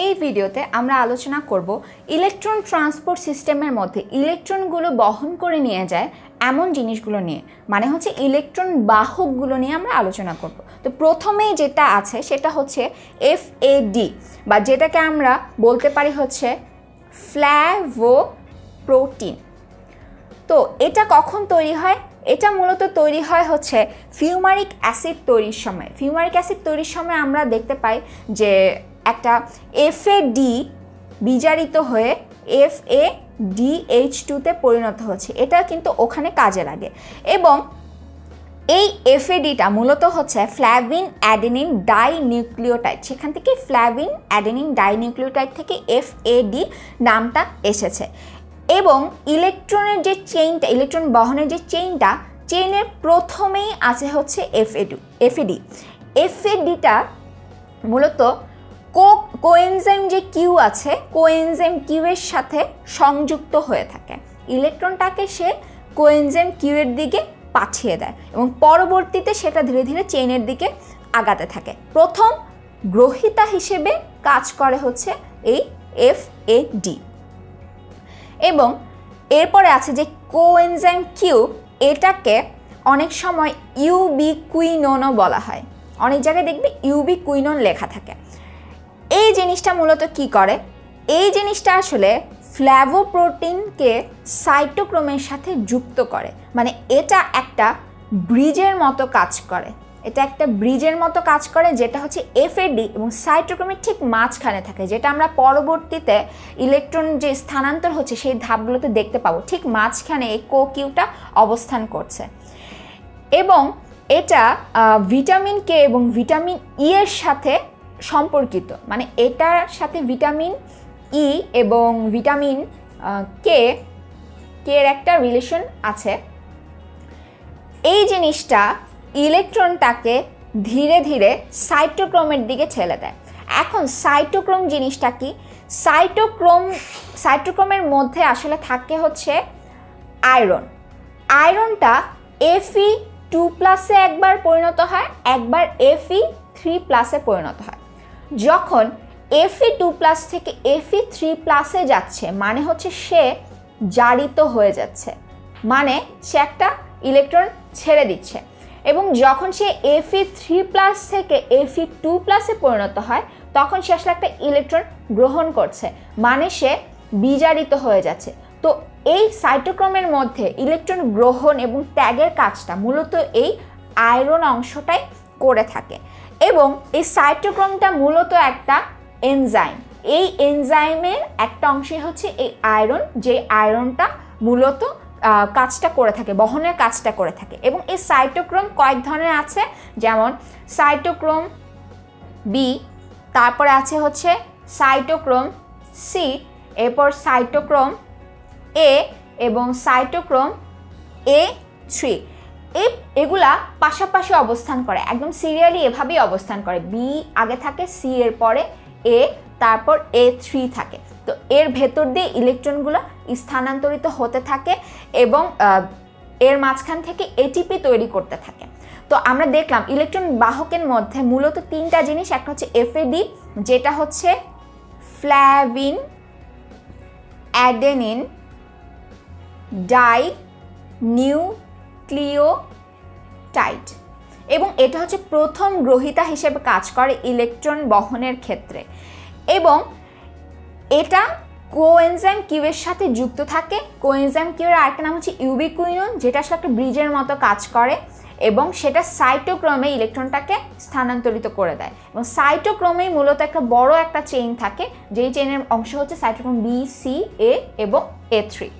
এই ভিডিওতে আমরা আলোচনা করব ইলেকট্রন ট্রান্সপোর্ট সিস্টেমের মধ্যে ইলেকট্রনগুলো বহন করে নিয়ে যায় এমন জিনিসগুলো নিয়ে। মানে হচ্ছে ইলেকট্রন বাহকগুলো নিয়ে আমরা আলোচনা করব। তো প্রথমেই যেটা আছে সেটা হচ্ছে এফ বা যেটাকে আমরা বলতে পারি হচ্ছে ফ্ল্যাভো প্রোটিন তো এটা কখন তৈরি হয়? এটা মূলত তৈরি হয় হচ্ছে ফিউমারিক অ্যাসিড তৈরির সময়। ফিউমারিক অ্যাসিড তৈরির সময় আমরা দেখতে পাই যে একটা এফ এ ডি বিজারিত হয়ে এফ এ ডি এইচ টুতে পরিণত হচ্ছে। এটা কিন্তু ওখানে কাজে লাগে। এবং এই এফএডিটা মূলত হচ্ছে ফ্ল্যাভিন অ্যাডেনিন ডাই নিউক্লিওটাইড সেখান থেকে ফ্ল্যাভিন অ্যাডেনিন ডাই নিউক্লিওটাইড থেকে এফএডি নামটা এসেছে। এবং ইলেকট্রনের যে চেইনটা ইলেকট্রন বহনের যে চেইনটা চেইনের প্রথমেই আছে হচ্ছে এফএডি এফএডি এফএডিটা মূলত কো কোএনজাইম যে কিউ আছে, কোএনজাইম কিউ এর সাথে সংযুক্ত হয়ে থাকে। ইলেকট্রনটাকে সে কোএনজাইম কিউ এর দিকে পাঠিয়ে দেয় এবং পরবর্তীতে সেটা ধীরে ধীরে চেইনের দিকে আগাতে থাকে। প্রথম গ্রহিতা হিসেবে কাজ করে হচ্ছে এই এফ এ ডি এবং এরপরে আছে যে কোএনজাইম কিউ, এটাকে অনেক সময় ইউবিকুইনোনও বলা হয়। অনেক জায়গায় দেখবে ইউবিকুইনন লেখা থাকে। এই জিনিসটা মূলত কি করে? এই জিনিসটা আসলে ফ্ল্যাভোপ্রোটিনকে সাইটোক্রোমের সাথে যুক্ত করে। মানে এটা একটা ব্রিজের মতো কাজ করে। এটা একটা ব্রিজের মতো কাজ করে যেটা হচ্ছে এফএডি এবং সাইটোক্রোমের ঠিক মাঝখানে থাকে, যেটা আমরা পরবর্তীতে ইলেকট্রন যে স্থানান্তর হচ্ছে সেই ধাপগুলোতে দেখতে পাবো। ঠিক মাঝখানে এই কোকিউটা অবস্থান করছে। এবং এটা ভিটামিন কে এবং ভিটামিন ই এর সাথে সম্পর্কিত। মানে এটার সাথে ভিটামিন ই এবং ভিটামিন কে কে এর একটা রিলেশন আছে। এই জিনিসটা ইলেকট্রনটাকে ধীরে ধীরে সাইটোক্রোমের দিকে ঠেলে দেয়। এখন সাইটোক্রোম জিনিসটা কি? সাইটোক্রোম সাইটোক্রোমের মধ্যে আসলে থাকে হচ্ছে আয়রন আয়রনটা এফি টু প্লাসে একবার পরিণত হয়, একবার এফি থ্রি প্লাসে পরিণত হয়। যখন এফি টু প্লাস থেকে এফি থ্রি প্লাসে যাচ্ছে মানে হচ্ছে সে জারিত হয়ে যাচ্ছে। মানে সে একটা ইলেকট্রন ছেড়ে দিচ্ছে। এবং যখন সে এফি থ্রি প্লাস থেকে এফি টু প্লাসে পরিণত হয়, তখন সে আসলে একটা ইলেকট্রন গ্রহণ করছে। মানে সে বিজারিত হয়ে যাচ্ছে। তো এই সাইটোক্রমের মধ্যে ইলেকট্রন গ্রহণ এবং ত্যাগের কাজটা মূলত এই আয়রন অংশটাই করে থাকে। এবং এই সাইটোক্রমটা মূলত একটা এনজাইম এই এনজাইমের একটা অংশে হচ্ছে এই আয়রন যে আয়রনটা মূলত কাজটা করে থাকে, বহনের কাজটা করে থাকে। এবং এই সাইটোক্রোম কয়েক ধরনের আছে, যেমন সাইটোক্রোম বি তারপরে আছে হচ্ছে সাইটোক্রোম সি এরপর সাইটোক্রোম এ এবং সাইটোক্রোম এ থ্রি এই এগুলা পাশাপাশি অবস্থান করে, একদম সিরিয়ালি এভাবেই অবস্থান করে। বি আগে থাকে সি এর পরে এ তারপর এ থ্রি থাকে। তো এর ভেতর দিয়ে ইলেকট্রনগুলো স্থানান্তরিত হতে থাকে এবং এর মাঝখান থেকে এটিপি তৈরি করতে থাকে। তো আমরা দেখলাম ইলেকট্রন বাহকের মধ্যে মূলত তিনটা জিনিস, একটা হচ্ছে এফএডি যেটা হচ্ছে ফ্ল্যাভিন অ্যাডেনিন ডাই নিউক্লিওটাইড। এবং এটা হচ্ছে প্রথম গ্রহিতা হিসেবে কাজ করে ইলেকট্রন বহনের ক্ষেত্রে। এবং এটা কোএনজাইম কিউ এর সাথে যুক্ত থাকে। কোএনজাইম কিউ এর আরেকটা নাম হচ্ছে ইউবিকুইনন যেটা আসলে একটা ব্রিজের মতো কাজ করে এবং সেটা সাইটোক্রমে ইলেকট্রনটাকে স্থানান্তরিত করে দেয়। এবং সাইটোক্রমেই মূলত একটা বড় একটা চেইন থাকে, যেই চেইনের অংশ হচ্ছে সাইটোক্রম বি সি এ এবং এ থ্রি